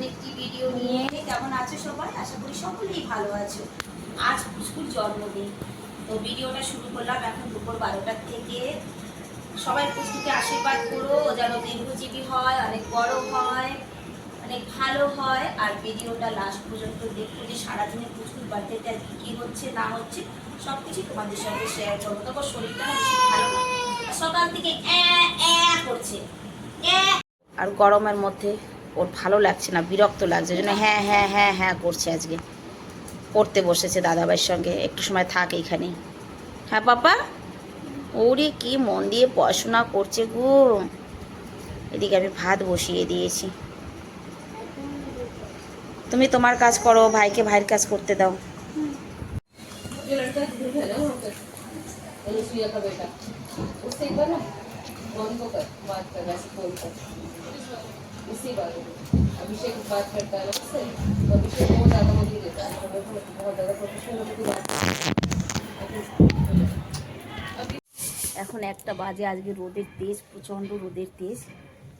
নতুন একটি ভিডিও নিয়ে। কেমন আছো সবাই? আশা করি সকলেই ভালো আছো। আজ পুষ্কুর জন্মদিন। তো ভিডিওটা শুরু করলাম এখন দুপুর বারোটার থেকে। সবাই পুষ্কুকে আশীর্বাদ করো, ও যেন দীর্ঘজীবী হয়, অনেক বড় হয়, অনেক ভালো হয়। আর ভিডিওটা লাস্ট পর্যন্ত দেখো যে সারাদিনে পুষ্কুর বার্থডেতে আর কি, কী হচ্ছে, না হচ্ছে সব কিছু তোমাদের সঙ্গে শেয়ার করব। তবে শরীরটা বেশি ভালো সকাল থেকে করছে। আর গরমের মধ্যে ওর ভালো লাগছে না বিরক্ত লাগছে জন্য হ্যাঁ হ্যাঁ হ্যাঁ হ্যাঁ করছে আজকে পড়তে বসেছে দাদাভাইয়ের সঙ্গে একটু সময় থাক এইখানে হ্যাঁ পাপা ওরে কি মন দিয়ে পড়াশোনা করছে গো এদিকে আমি ভাত বসিয়ে দিয়েছি তুমি তোমার কাজ করো ভাইকে ভাইয়ের কাজ করতে দাও जो लड़का ग्रुप है ना वहाँ पर अनुसुईया का बेटा उससे एक बार ना फोन को कर बात कर वैसे फोन पर इसी बारे में अभिषेक बात करता है ना उससे तो अभिषेक बहुत ज़्यादा वो नहीं देता है तो मेरे को बहुत ज़्यादा प्रोफेशनल होने की बात अभी এখন একটা বাজে আজকে রোদের তেজ প্রচণ্ড রোদের তেজ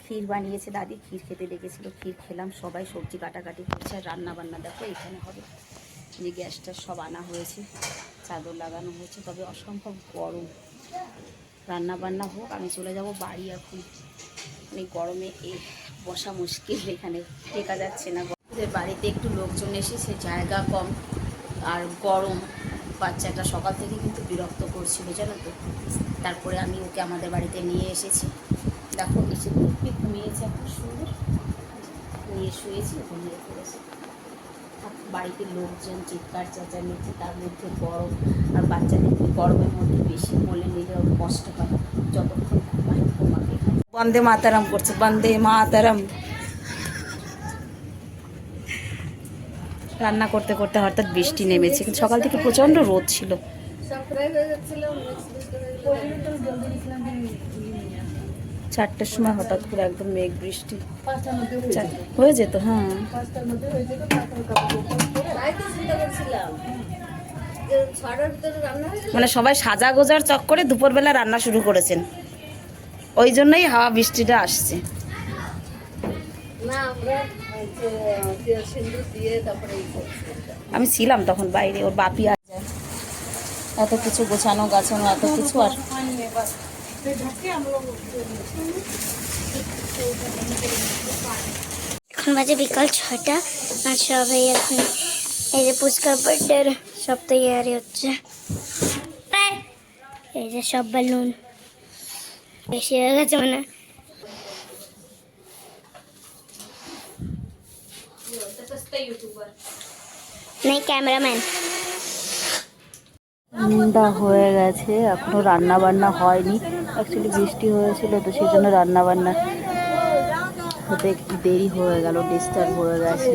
ক্ষীর বানিয়েছে দাদি ক্ষীর খেতে ডেকেছিল ক্ষীর খেলাম সবাই সবজি কাটাকাটি করছে আর রান্না বান্না দেখো এখানে হবে যে গ্যাসটা সব আনা হয়েছে চাদর লাগানো হয়েছে তবে অসম্ভব গরম রান্না বান্না হোক আমি চলে যাব বাড়ি এখন অনেক গরমে এই বসা মুশকিল এখানে টেকা যাচ্ছে না। বাড়িতে একটু লোকজন এসেছে, জায়গা কম আর গরম। বাচ্চাটা সকাল থেকে কিন্তু বিরক্ত করছিল, জানো তো। তারপরে আমি ওকে আমাদের বাড়িতে নিয়ে এসেছি। দেখো, এসে খুবই ঘুমিয়েছে এখন সুন্দর। নিয়ে শুয়েছি, ঘুমিয়ে পড়েছে। বাড়িতে লোকজন, চিৎকার, চেঁচামেচি, তার মধ্যে গরম। আর বাচ্চাদের গরমের মধ্যে বেশি বলে নিলে কষ্ট পায়, যতক্ষণ বন্দে মাতারাম করছে, বন্দে মাতারাম। রান্না করতে করতে হঠাৎ বৃষ্টি নেমেছে, কিন্তু সকাল থেকে প্রচণ্ড রোদ ছিল। চারটের সময় হঠাৎ করে একদম মেঘ বৃষ্টি। হয়ে যেত হ্যাঁ। মানে সবাই সাজা গোজার চক্করে দুপুরবেলা রান্না শুরু করেছেন। ওই জন্যই হাওয়া বৃষ্টিটা আসছে। আমি ছিলাম তখন বাইরে ওর বাপি আর যায়। এত কিছু গোছানো গাছানো এত কিছু আর এখন বাজে বিকাল ছটা আর সবাই এখন এই যে পুচকার বার্থডের সব তৈরি হচ্ছে। এই যে সব বেলুন বেশি হয়ে গেছে মানে। নেই, ক্যামেরাম্যান। ঠান্ডা হয়ে গেছে, এখনও রান্না বান্না হয়নি। অ্যাকচুয়ালি বৃষ্টি হয়েছিল তো সেই জন্য রান্না বান্না হতে দেরি হয়ে গেল ডিস্টার্ব হয়ে গেছে।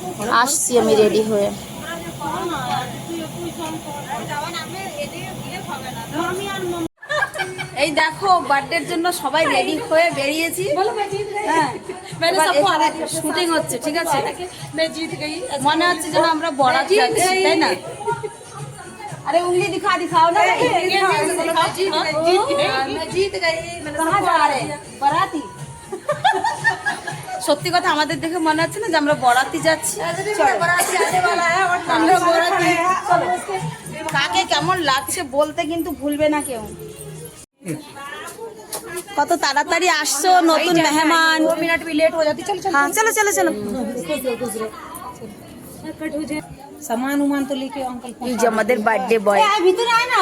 আসছি আমি রেডি হয়ে এই দেখো বার্থডের জন্য সবাই রেডি হয়ে বেরিয়েছি হ্যাঁ শুটিং হচ্ছে ঠিক আছে মনে হচ্ছে যেন আমরা বরাত যাচ্ছি তাই না अरे उंगली दिखा दिखाओ ना कहाँ जा रहे हैं? बाराती সত্যি কথা আমাদের দেখে মনে হচ্ছে না যে আমরা বরাতি যাচ্ছি। কাকে কেমন লাগছে বলতে কিন্তু ভুলবে না কেউ। কত তাড়াতাড়ি আসছো নতুন মেহমান। হ্যাঁ, হ্যাঁ, চলো চলো। চলো সামান উমান তো লিখে আমাদের বার্থডে বয় ভিতরে আয় না।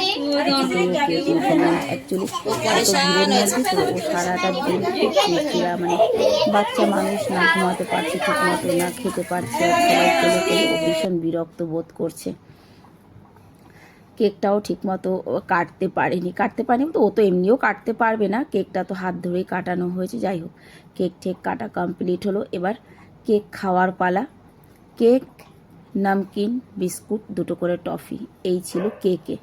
সারাটা দিন মানে বাচ্চা মানুষ না ঘুমাতে পারছে ঠিক মতো না খেতে পারছে ভীষণ বিরক্ত বোধ করছে কেকটাও ঠিকমতো কাটতে পারেনি। কাটতে পারেনি তো ও তো এমনিও কাটতে পারবে না। কেকটা তো হাত ধরেই কাটানো হয়েছে। যাই হোক, কেক ঠেক কাটা কমপ্লিট হলো। এবার কেক খাওয়ার পালা। কেক, নামকিন, বিস্কুট, দুটো করে টফি। এই ছিল কেকে।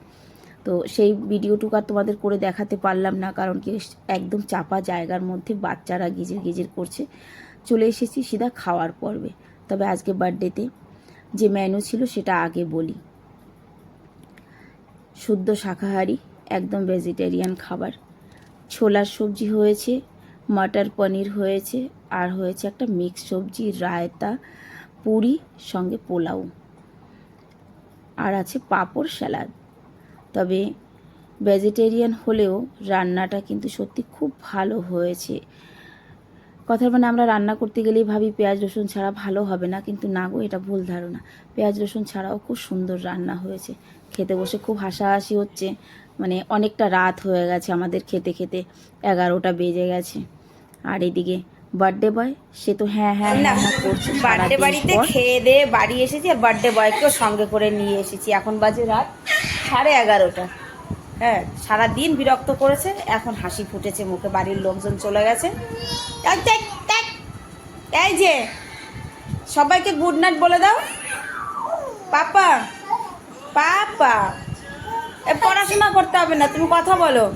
তো সেই ভিডিওটুকু আর তোমাদের করে দেখাতে পারলাম না, কারণ কি একদম চাপা জায়গার মধ্যে বাচ্চারা গিজির গিজির করছে। চলে এসেছি সিধা খাওয়ার পর্বে। তবে আজকে বার্থডেতে যে মেনু ছিল সেটা আগে বলি। শুদ্ধ শাকাহারি, একদম ভেজিটেরিয়ান খাবার। ছোলার সবজি হয়েছে, মটর পনির হয়েছে, আর হয়েছে একটা মিক্স সবজি, রায়তা, পুরি, সঙ্গে পোলাও। আর আছে পাঁপড় স্যালাড। তবে ভেজিটেরিয়ান হলেও রান্নাটা কিন্তু সত্যি খুব ভালো হয়েছে। কথার মানে আমরা রান্না করতে গেলেই ভাবি পেঁয়াজ রসুন ছাড়া ভালো হবে না কিন্তু না গো এটা ভুল ধারণা। পেঁয়াজ রসুন ছাড়াও খুব সুন্দর রান্না হয়েছে। খেতে বসে খুব হাসাহাসি হচ্ছে। মানে অনেকটা রাত হয়ে গেছে আমাদের খেতে খেতে এগারোটা বেজে গেছে। আর এদিকে বার্থডে বয় সে তো হ্যাঁ হ্যাঁ হ্যাঁ হ্যাঁ করছে বার্থডে সারাদিন বাড়িতে খেয়ে দিয়ে বাড়ি এসেছি আর বার্থডে বয়কেও সঙ্গে করে নিয়ে এসেছি। এখন বাজে রাত সাড়ে এগারোটা। হ্যাঁ সারা দিন বিরক্ত করেছে, এখন হাসি ফুটেছে মুখে, বাড়ির লোকজন চলে গেছে। এই যে, সবাইকে গুড নাইট বলে দাও। পাপা পাপা, এ পড়াশোনা করতে হবে না, তুমি কথা বলো!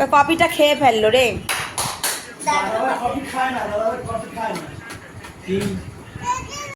ওই কপিটা খেয়ে ফেলল রে। দাদা কফি খায় না দাদা কফি খায় না